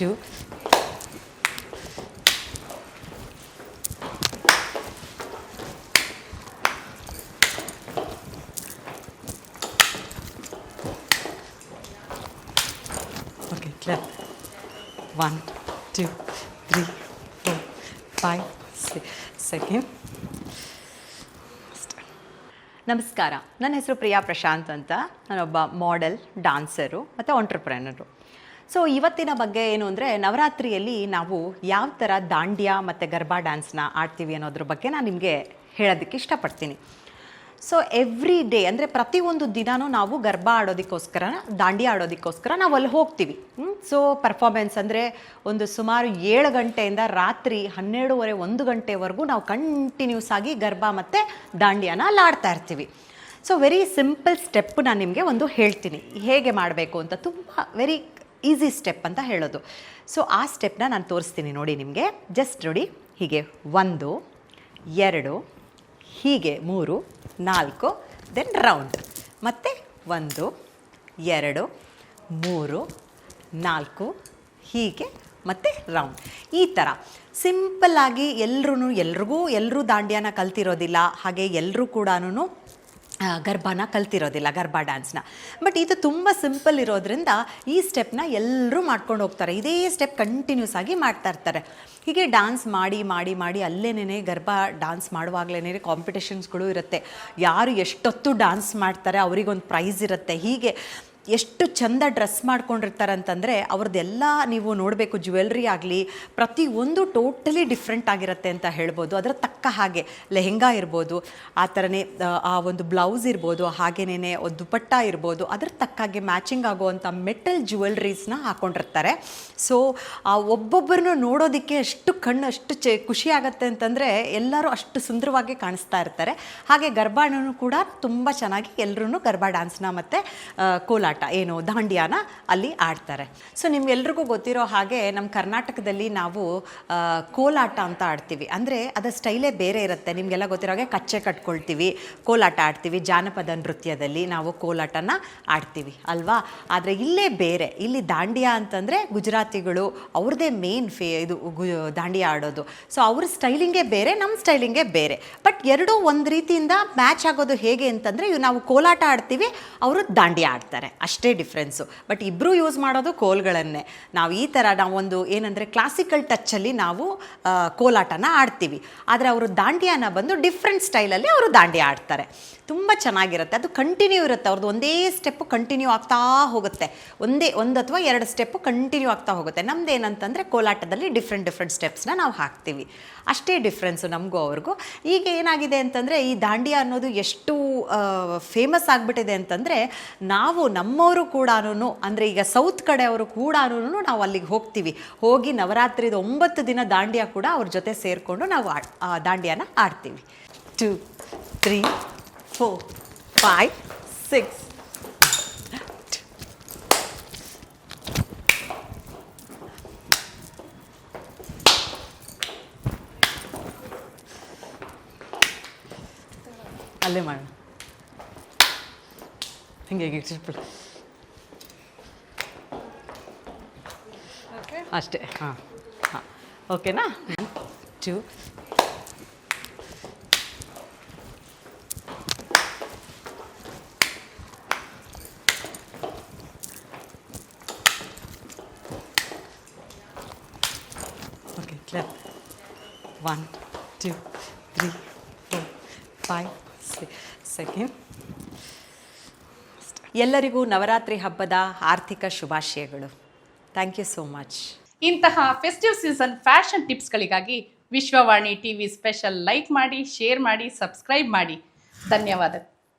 two, Okay, clap. One, two, three, four, five, six. ನಮಸ್ಕಾರ. ನನ್ನ ಹೆಸರು ಪ್ರಿಯಾ ಪ್ರಶಾಂತ್ ಅಂತ. ನಾನೊಬ್ಬ ಮಾಡೆಲ್ ಡಾನ್ಸರು ಮತ್ತು ಆಂಟ್ರಪ್ರೆನರು ಸೊ ಇವತ್ತಿನ ಬಗ್ಗೆ ಏನು ಅಂದರೆ ನವರಾತ್ರಿಯಲ್ಲಿ ನಾವು ಯಾವ ಥರ ದಾಂಡ್ಯ ಮತ್ತು ಗರ್ಭಾ ಡ್ಯಾನ್ಸ್ನ ಆಡ್ತೀವಿ ಅನ್ನೋದ್ರ ಬಗ್ಗೆ ನಾನು ನಿಮಗೆ ಹೇಳೋದಕ್ಕೆ ಇಷ್ಟಪಡ್ತೀನಿ. ಸೊ ಎವ್ರಿ ಡೇ ಅಂದರೆ ಪ್ರತಿಯೊಂದು ದಿನವೂ ನಾವು ಗರ್ಬಾ ಆಡೋದಕ್ಕೋಸ್ಕರ, ದಾಂಡಿಯಾ ಆಡೋದಕ್ಕೋಸ್ಕರ ನಾವು ಅಲ್ಲಿ ಹೋಗ್ತೀವಿ. ಸೊ ಪರ್ಫಾರ್ಮೆನ್ಸ್ ಅಂದರೆ ಒಂದು ಸುಮಾರು ಏಳು ಗಂಟೆಯಿಂದ ರಾತ್ರಿ ಹನ್ನೆರಡೂವರೆ, ಒಂದು ಗಂಟೆವರೆಗೂ ನಾವು ಕಂಟಿನ್ಯೂಸ್ ಆಗಿ ಗರ್ಬಾ ಮತ್ತು ದಾಂಡಿಯಾನ ಅಲ್ಲಿ ಆಡ್ತಾ ಇರ್ತೀವಿ. ಸೊ ವೆರಿ ಸಿಂಪಲ್ ಸ್ಟೆಪ್ ನಾನು ನಿಮಗೆ ಒಂದು ಹೇಳ್ತೀನಿ. ಹೇಗೆ ಮಾಡಬೇಕು ಅಂತ ತುಂಬ ವೆರಿ ಈಸಿ ಸ್ಟೆಪ್ ಅಂತ ಹೇಳೋದು. ಸೊ ಆ ಸ್ಟೆಪ್ನ ನಾನು ತೋರಿಸ್ತೀನಿ ನೋಡಿ ನಿಮಗೆ. ಜಸ್ಟ್ ನೋಡಿ, ಹೀಗೆ ಒಂದು, ಎರಡು, ಹೀಗೆ ಮೂರು, ನಾಲ್ಕು ದೆನ್ ರೌಂಡ್ ಮತ್ತು ಒಂದು, ಎರಡು, ಮೂರು, ನಾಲ್ಕು, ಹೀಗೆ ಮತ್ತು ರೌಂಡ್ ಈ ಥರ ಸಿಂಪಲ್ಲಾಗಿ ಎಲ್ಲರೂ ಎಲ್ರಿಗೂ ಎಲ್ಲರೂ ದಾಂಡ್ಯಾನ ಕಲ್ತಿರೋದಿಲ್ಲ. ಹಾಗೆ ಎಲ್ಲರೂ ಕೂಡ ಗರ್ಭನ ಕಲ್ತಿರೋದಿಲ್ಲ, ಗರ್ಭಾ ಡ್ಯಾನ್ಸ್ನ ಬಟ್ ಇದು ತುಂಬ ಸಿಂಪಲ್ ಇರೋದ್ರಿಂದ ಈ ಸ್ಟೆಪ್ನ ಎಲ್ಲರೂ ಮಾಡ್ಕೊಂಡು ಹೋಗ್ತಾರೆ. ಇದೇ ಸ್ಟೆಪ್ ಕಂಟಿನ್ಯೂಸ್ ಆಗಿ ಮಾಡ್ತಾ ಇರ್ತಾರೆ. ಹೀಗೆ ಡ್ಯಾನ್ಸ್ ಮಾಡಿ ಮಾಡಿ ಮಾಡಿ ಅಲ್ಲೇನೇ ಗರ್ಭ ಡ್ಯಾನ್ಸ್ ಮಾಡುವಾಗಲೇ ಕಾಂಪಿಟೇಷನ್ಸ್ಗಳು ಇರುತ್ತೆ. ಯಾರು ಎಷ್ಟೊತ್ತು ಡ್ಯಾನ್ಸ್ ಮಾಡ್ತಾರೆ, ಅವರಿಗೊಂದು ಪ್ರೈಸ್ ಇರುತ್ತೆ. ಹೀಗೆ ಎಷ್ಟು ಚಂದ ಡ್ರೆಸ್ ಮಾಡ್ಕೊಂಡಿರ್ತಾರೆ ಅಂತಂದರೆ ಅವ್ರದ್ದೆಲ್ಲ ನೀವು ನೋಡಬೇಕು ಜ್ಯುವೆಲ್ರಿ ಆಗಲಿ ಪ್ರತಿ ಒಂದು ಟೋಟಲಿ ಡಿಫ್ರೆಂಟ್ ಆಗಿರುತ್ತೆ ಅಂತ ಹೇಳ್ಬೋದು. ಅದರ ತಕ್ಕ ಹಾಗೆ ಲೆಹೆಂಗಾ ಇರ್ಬೋದು ಆ ಥರನೇ ಆ, ಒಂದು ಬ್ಲೌಸ್ ಇರ್ಬೋದು ಹಾಗೇನೇ ದುಪಟ್ಟ ಇರ್ಬೋದು ಅದರ ತಕ್ಕ ಹಾಗೆ ಮ್ಯಾಚಿಂಗ್ ಆಗುವಂಥ ಮೆಟಲ್ ಜ್ಯುವೆಲ್ರೀಸ್ನ ಹಾಕೊಂಡಿರ್ತಾರೆ. ಸೊ ಆ ಒಬ್ಬೊಬ್ಬರನ್ನು ನೋಡೋದಕ್ಕೆ ಅಷ್ಟು ಕಣ್ಣು ಅಷ್ಟು ಚೆ ಖುಷಿ ಆಗುತ್ತೆ ಅಂತಂದರೆ ಎಲ್ಲರೂ ಅಷ್ಟು ಸುಂದರವಾಗಿ ಕಾಣಿಸ್ತಾ ಇರ್ತಾರೆ. ಹಾಗೆ ಗರ್ಭಾಣೂ ಕೂಡ ತುಂಬ ಚೆನ್ನಾಗಿ ಎಲ್ಲರೂ ಗರ್ಭಾ ಡ್ಯಾನ್ಸ್ನ ಮತ್ತು ಕೋಲಾಟ ಏನು, ದಾಂಡಿಯಾನ ಅಲ್ಲಿ ಆಡ್ತಾರೆ. ಸೊ ನಿಮ್ಗೆಲ್ರಿಗೂ ಗೊತ್ತಿರೋ ಹಾಗೆ ನಮ್ಮ ಕರ್ನಾಟಕದಲ್ಲಿ ನಾವು ಕೋಲಾಟ ಅಂತ ಆಡ್ತೀವಿ. ಅಂದರೆ ಅದರ ಸ್ಟೈಲೇ ಬೇರೆ ಇರುತ್ತೆ. ನಿಮಗೆಲ್ಲ ಗೊತ್ತಿರೋ ಹಾಗೆ ಕಚ್ಚೆ ಕಟ್ಕೊಳ್ತೀವಿ, ಕೋಲಾಟ ಆಡ್ತೀವಿ, ಜಾನಪದ ನೃತ್ಯದಲ್ಲಿ ನಾವು ಕೋಲಾಟನ ಆಡ್ತೀವಿ, ಅಲ್ವಾ? ಆದರೆ ಇಲ್ಲೇ ಬೇರೆ, ಇಲ್ಲಿ ದಾಂಡಿಯಾ ಅಂತಂದರೆ ಗುಜರಾತಿಗಳು ಅವ್ರದ್ದೇ ಮೇನ್ ಫೇ, ಇದು ಗು, ದಾಂಡಿಯಾ ಆಡೋದು. ಸೊ ಅವ್ರ ಸ್ಟೈಲಿಂಗೇ ಬೇರೆ ನಮ್ಮ ಸ್ಟೈಲಿಂಗೇ ಬೇರೆ. ಬಟ್ ಎರಡೂ ಒಂದು ರೀತಿಯಿಂದ ಮ್ಯಾಚ್ ಆಗೋದು ಹೇಗೆ ಅಂತಂದರೆ ಇವು ನಾವು ಕೋಲಾಟ ಆಡ್ತೀವಿ, ಅವರು ದಾಂಡಿಯಾ ಆಡ್ತಾರೆ. ಅಷ್ಟೇ ಡಿಫ್ರೆನ್ಸು ಬಟ್ ಇಬ್ಬರೂ ಯೂಸ್ ಮಾಡೋದು ಕೋಲ್ಗಳನ್ನೇ. ನಾವು ಈ ಥರ ನಾವೊಂದು ಏನಂದರೆ ಕ್ಲಾಸಿಕಲ್ ಟಚ್ಚಲ್ಲಿ ನಾವು ಕೋಲಾಟನ ಆಡ್ತೀವಿ. ಆದರೆ ಅವರು ದಾಂಡಿಯಾನ ಬಂದು ಡಿಫ್ರೆಂಟ್ ಸ್ಟೈಲಲ್ಲಿ ಅವರು ದಾಂಡಿಯಾ ಆಡ್ತಾರೆ. ತುಂಬ ಚೆನ್ನಾಗಿರುತ್ತೆ. ಅದು ಕಂಟಿನ್ಯೂ ಇರುತ್ತೆ. ಅವ್ರದ್ದು ಒಂದೇ ಸ್ಟೆಪ್ಪು ಕಂಟಿನ್ಯೂ ಆಗ್ತಾ ಹೋಗುತ್ತೆ. ಒಂದೇ, ಒಂದು ಅಥವಾ ಎರಡು ಸ್ಟೆಪ್ಪು ಕಂಟಿನ್ಯೂ ಆಗ್ತಾ ಹೋಗುತ್ತೆ. ನಮ್ದು ಏನಂತಂದರೆ ಕೋಲಾಟದಲ್ಲಿ ಡಿಫ್ರೆಂಟ್ ಡಿಫ್ರೆಂಟ್ ಸ್ಟೆಪ್ಸ್ನ ನಾವು ಹಾಕ್ತೀವಿ. ಅಷ್ಟೇ ಡಿಫ್ರೆನ್ಸು ನಮಗೂ ಅವ್ರಿಗೂ. ಈಗ ಏನಾಗಿದೆ ಅಂತಂದರೆ ಈ ದಾಂಡಿಯಾ ಅನ್ನೋದು ಎಷ್ಟು ಫೇಮಸ್ ಆಗಿಬಿಟ್ಟಿದೆ ಅಂತಂದರೆ ನಾವು ನಮ್ಮವರು ಕೂಡ ಅಂದರೆ ಈಗ ಸೌತ್ ಕಡೆಯವರು ಕೂಡ ನಾವು ಅಲ್ಲಿಗೆ ಹೋಗ್ತೀವಿ. ಹೋಗಿ ನವರಾತ್ರಿದ ಒಂಬತ್ತು ದಿನ ದಾಂಡಿಯಾ ಕೂಡ ಅವ್ರ ಜೊತೆ ಸೇರಿಕೊಂಡು ನಾವು ದಾಂಡಿಯಾನ ಆಡ್ತೀವಿ. Two three four five six ಅಲ್ಲೇ ಮಾಡೋಣ ಹಿಂಗೆ, ಹೀಗೆ ಅಷ್ಟೇ. ಹಾಂ ಹಾಂ. ಓಕೆನಾ? Two okay club one two three four five second ಎಲ್ಲರಿಗೂ ನವರಾತ್ರಿ ಹಬ್ಬದ ಆರ್ಥಿಕ ಶುಭಾಶಯಗಳು. ಥ್ಯಾಂಕ್ ಯು ಸೋ ಮಚ್ ಇಂತಹ ಫೆಸ್ಟಿವ್ ಸೀಸನ್ ಫ್ಯಾಷನ್ ಟಿಪ್ಸ್ಗಳಿಗಾಗಿ ವಿಶ್ವವಾಣಿ ಟಿವಿ ಸ್ಪೆಷಲ್ ಲೈಕ್ ಮಾಡಿ ಶೇರ್ ಮಾಡಿ ಸಬ್ಸ್ಕ್ರೈಬ್ ಮಾಡಿ. ಧನ್ಯವಾದ.